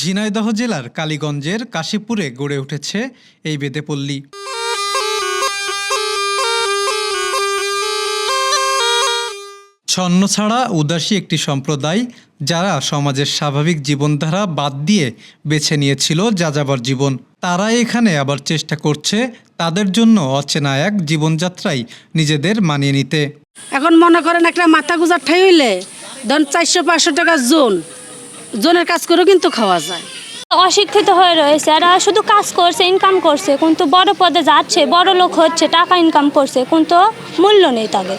ঝিনাইদহ জেলার কালীগঞ্জের কাশীপুরে গড়ে উঠেছে এই বেদেপল্লী ছন্ন ছাড়া উদাসী একটি সম্প্রদায় যারা সমাজের স্বাভাবিক জীবনধারা বাদ দিয়ে বেছে নিয়েছিল যাযাবর জীবন। তারা এখানে আবার চেষ্টা করছে তাদের জন্য অচেনা এক জীবনযাত্রায় নিজেদের মানিয়ে নিতে। এখন মনে করেন একটা মাথা গুজার ঠাই হইলে, ধরেন চারশো পাঁচশো টাকা জোন জোনের কাজ করেও কিন্তু খাওয়া যায়। অশিক্ষিত হয়ে রয়েছে এরা শুধু কাজ করছে ইনকাম করছে কিন্তু বড় পদে যাচ্ছে বড় লোক হচ্ছে টাকা ইনকাম করছে কিন্তু মূল্য নেই তাদের।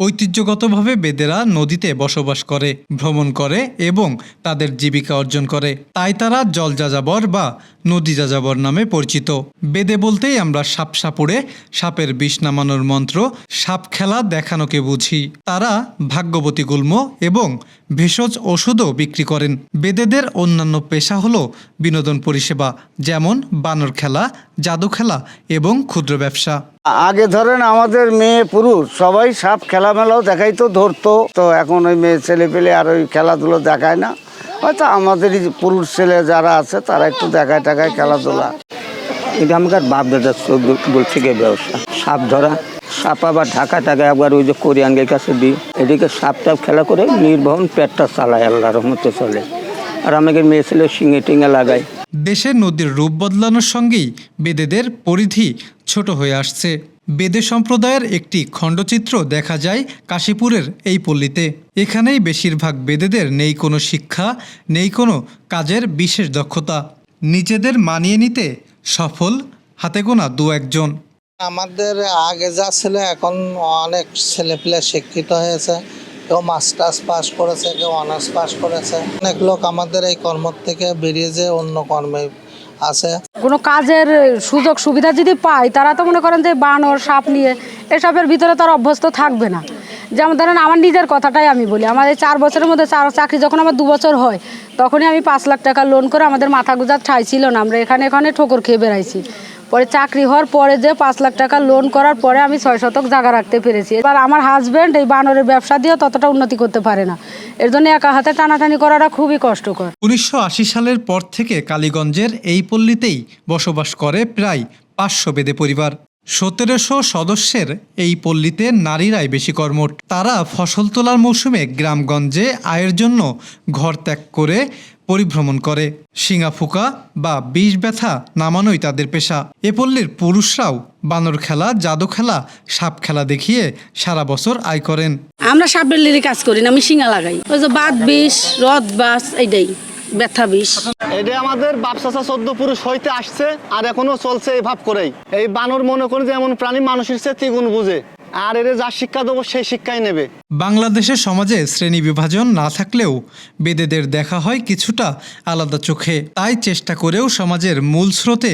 ঐতিহ্যগতভাবে বেদেরা নদীতে বসবাস করে ভ্রমণ করে এবং তাদের জীবিকা অর্জন করে। তাই তারা জল যাযাবর বা নদী যাযাবর নামে পরিচিত। বেদে বলতেই আমরা সাপ সাপুড়ে সাপের বিষ নামানোর মন্ত্র, সাপ খেলা দেখানোকে বুঝি। তারা ভাগ্যবতী গুল্ম এবং ভেষজ ওষুধও বিক্রি করেন। বেদেদের অন্যান্য পেশা হলো বিনোদন পরিষেবা, যেমন বানর খেলা, জাদু খেলা এবং ক্ষুদ্র ব্যবসা। আগে ধরেন আমাদের মেয়ে পুরুষ, সবাই সাপ খেলা খেলামেলাও দেখাইতো, ধরতো। তো এখন ওই মেয়ে ছেলে পেলে আর ওই খেলাধুলো দেখায় না। হয়তো আমাদেরই পুরুষ ছেলে যারা আছে তারা একটু দেখায় টাকায় খেলাধুলা। এটা আমাদের বাপ চোখ বলছে গিয়ে ব্যবসা? সাপ ধরা। সাপ আবার ঢাকা টাকা একবার ওই যে কোরিয়ানদের কাছে দিই। এদিকে সাপ টাপ খেলা করে নির্বহন পেটটা চালায় আল্লাহ রহমতে চলে। আর আমাকে মেয়ে ছেলে শিঙে টিঙে লাগায়। দেশের নদীর রূপ বদলানোর সঙ্গেই বেদেদের পরিধি ছোট হয়ে আসছে। বেদে সম্প্রদায়ের একটি খণ্ডচিত্র দেখা যায় কাশীপুরের এই পল্লীতে। এখানেই বেশিরভাগ বেদেদের নেই কোনো শিক্ষা, নেই কোনো কাজের বিশেষ দক্ষতা। নিজেদের মানিয়ে নিতে সফল, হাতে গোনা দু একজন। আমাদের আগে যা ছিল, এখন অনেক ছেলেপিলে শিক্ষিত হয়েছে। কেউ মাস্টার্স পাস করেছে, কেউ অনার্স পাস করেছে। অনেক লোক আমাদের এই কর্ম থেকে বেরিয়ে যে অন্য কর্মে আছে। কোনো কাজের সুযোগ সুবিধা যদি পায়, তারা তো মনে করেন যে বানর, সাপ নিয়ে এসবের ভিতরে তার অভ্যস্ত থাকবে না। যেমন ধরেন আমার নিজের কথাটাই আমি বলি, আমার এই চার বছরের মধ্যে চার চাকরি যখন আমার দু বছর হয়, তখনই আমি পাঁচ লাখ টাকা লোন করে আমাদের মাথা গুজার ঠাই ছিল না। আমরা এখানে এখানে ঠোকর খেয়ে বেড়াইছি। পরে চাকরি হওয়ার পরে যে পাঁচ লাখ টাকা লোন করার পরে আমি ছয় শতক জায়গা রাখতে পেরেছি। এবার আমার হাজব্যান্ড এই বানরের ব্যবসা দিয়েও ততটা উন্নতি করতে পারে না। এর জন্য একা হাতে টানাটানি করাটা খুবই কষ্টকর। উনিশশো আশি সালের পর থেকে কালীগঞ্জের এই পল্লীতেই বসবাস করে প্রায় পাঁচশো বেদে পরিবার। সতেরোশো সদস্যের এই পল্লীতে নারীরাই বেশি কর্মঠ। তারা ফসল তোলার মৌসুমে গ্রামগঞ্জে আয়ের জন্য ঘর ত্যাগ করে পরিভ্রমণ করে। শিঙা ফুকা বা বিষ ব্যথা নামানোই তাদের পেশা। এ পল্লীর পুরুষরাও বানর খেলা, জাদু খেলা, সাপ খেলা দেখিয়ে সারা বছর আয় করেন। আমরা সাপের লিলি কাজ করি না, আমি শিঙা লাগাই। ওই যে বাদ বিষ রদ বাস এইটাই, ব্যথা বিষ। এটা আমাদের বাপসাসা চোদ্দ পুরুষ হইতে আসছে আর এখনও চলছে এই ভাব করেই। এই বানর মনে করে যে এমন প্রাণী মানুষের চেয়ে দ্বিগুণ বুঝে। আর এর যা শিক্ষা দেবো সেই শিক্ষাই নেবে। বাংলাদেশের সমাজে শ্রেণি বিভাজন না থাকলেও বেদেদের দেখা হয় কিছুটা আলাদা চোখে। তাই চেষ্টা করেও সমাজের মূল স্রোতে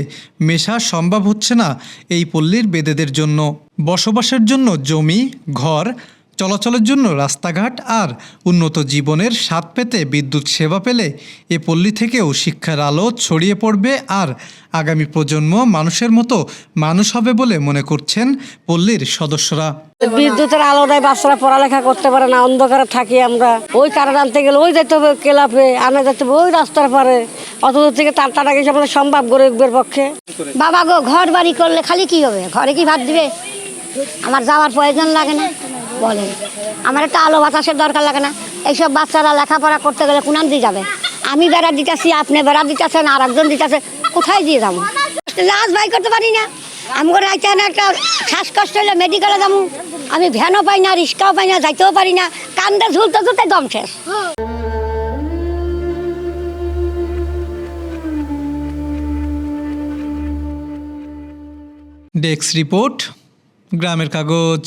মেশা সম্ভব হচ্ছে না এই পল্লীর বেদেদের জন্য। বসবাসের জন্য জমি, ঘর চলাচলের জন্য রাস্তাঘাট আর উন্নত জীবনের স্বাদ পেতে বিদ্যুৎ সেবা পেলে এ পল্লী থেকেও শিক্ষার আলো ছড়িয়ে পড়বে আর আগামী প্রজন্ম মানুষের মতো মানুষ হবে বলে মনে করছেন পল্লীর সদস্যরা। বিদ্যুতের আলোটায় বাচ্চারা পড়ালেখা করতে পারে না অন্ধকারে থাকি আমরা। ওই কারণ আনতে গেলে ওই যেতে হবে ক্লাবে আনা যেতে হবে ওই রাস্তার পারে। অত দূর থেকে তার টাটা গেছে আমাদের সম্ভব গরিবের পক্ষে। বাবা গো ঘর বাড়ি করলে খালি কি হবে? ঘরে কি ভাত দিবে? আমার যাওয়ার প্রয়োজন লাগে না। বলেন। আমার একটা আলো বাতাসের দরকার লাগে না। এইসব বাচ্চারা লেখাপড়া করতে গেলে কোনান দিয়ে যাবে। আমি বেড়া দিতেছি, আপনি বেড়া দিতেছেন, আর একজন দিতেছে, কোথায় দিয়ে যাব? লাশ বাই করতে পারি না। আমি রাইতে একটা শ্বাসকষ্ট হলে মেডিকেলে যাব। আমি ভ্যানও পাই না, রিক্সাও পাই না, যাইতেও পারি না। কান্দে, ঝুলতে ঝুলতে দম শেষ। ডেস্ক রিপোর্ট, গ্রামের কাগজ।